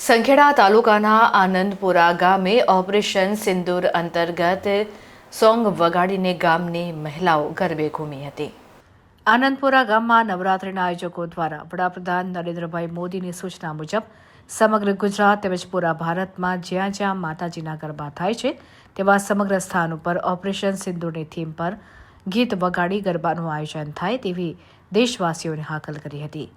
સંખેડા તાલુકાના આનંદપુરા ગામે ઓપરેશન સિંદૂર અંતર્ગત સોંગ વગાડીને ગામની મહિલાઓ ગરબે ઘૂમી હતી. આનંદપુરા ગામમાં નવરાત્રિના આયોજકો દ્વારા વડાપ્રધાન નરેન્દ્રભાઈ મોદીની સૂચના મુજબ સમગ્ર ગુજરાત તેમજ પૂરા ભારતમાં જ્યાં જ્યાં માતાજીના ગરબા થાય છે તેવા સમગ્ર સ્થાન ઉપર ઓપરેશન સિંદૂરની થીમ પર ગીત વગાડી ગરબાનું આયોજન થાય તેવી દેશવાસીઓને હાકલ કરી હતી.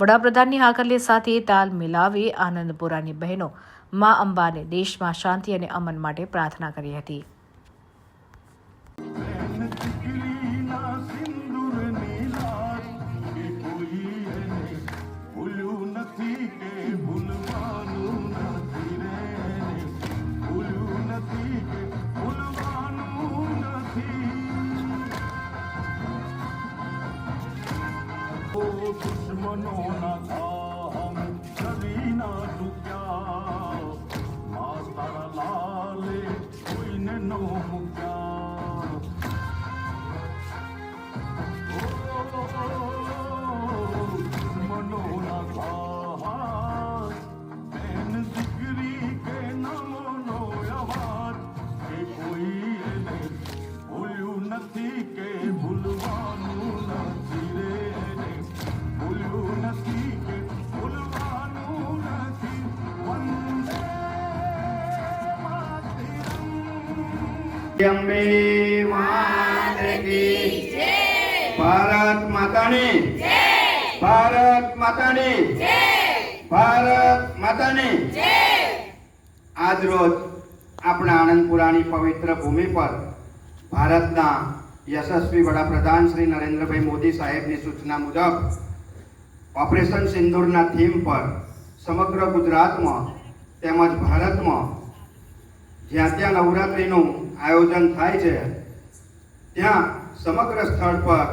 વડાપ્રધાનની હાકલની સાથે તાલ મિલાવી આનંદપુરાની બહેનો મા અંબાને દેશમાં શાંતિ અને અમન માટે પ્રાર્થના કરી હતી. ઓ દુશ્મનોના કામ કદી ના ચૂક્યા માતા લાલે કોઈને નો મૂક્યા અંબે ભારત માતાની ભારત માતાની ભારત માતાની આજ રોજ આપણા આનંદપુરાની પવિત્ર ભૂમિ પર ભારતના યશસ્વી વડાપ્રધાન શ્રી નરેન્દ્રભાઈ મોદી સાહેબની સૂચના મુજબ ઓપરેશન સિંદૂરના થીમ પર સમગ્ર ગુજરાતમાં તેમજ ભારતમાં જ્યાં ત્યાં નવરાત્રિનું આયોજન થાય છે, ત્યાં સમગ્ર સ્થળ પર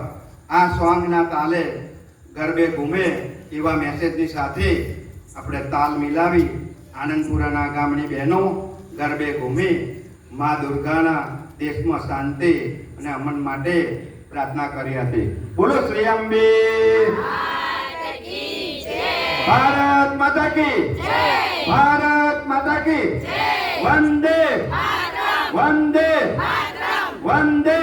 આ સોંગના તાલે ગરબે ઘૂમે એવા મેસેજની સાથે આપણે તાલ મિલાવી આનંદપુરાના ગામની બહેનો ગરબે ઘૂમી મા દુર્ગાના દેશમાં શાંતિ અને અમન માટે પ્રાર્થના કરી હતી. બોલો શ્રી અંબે ભારત માતા કી! ભારત માતા કી! வந்தே வந்தே வந்தே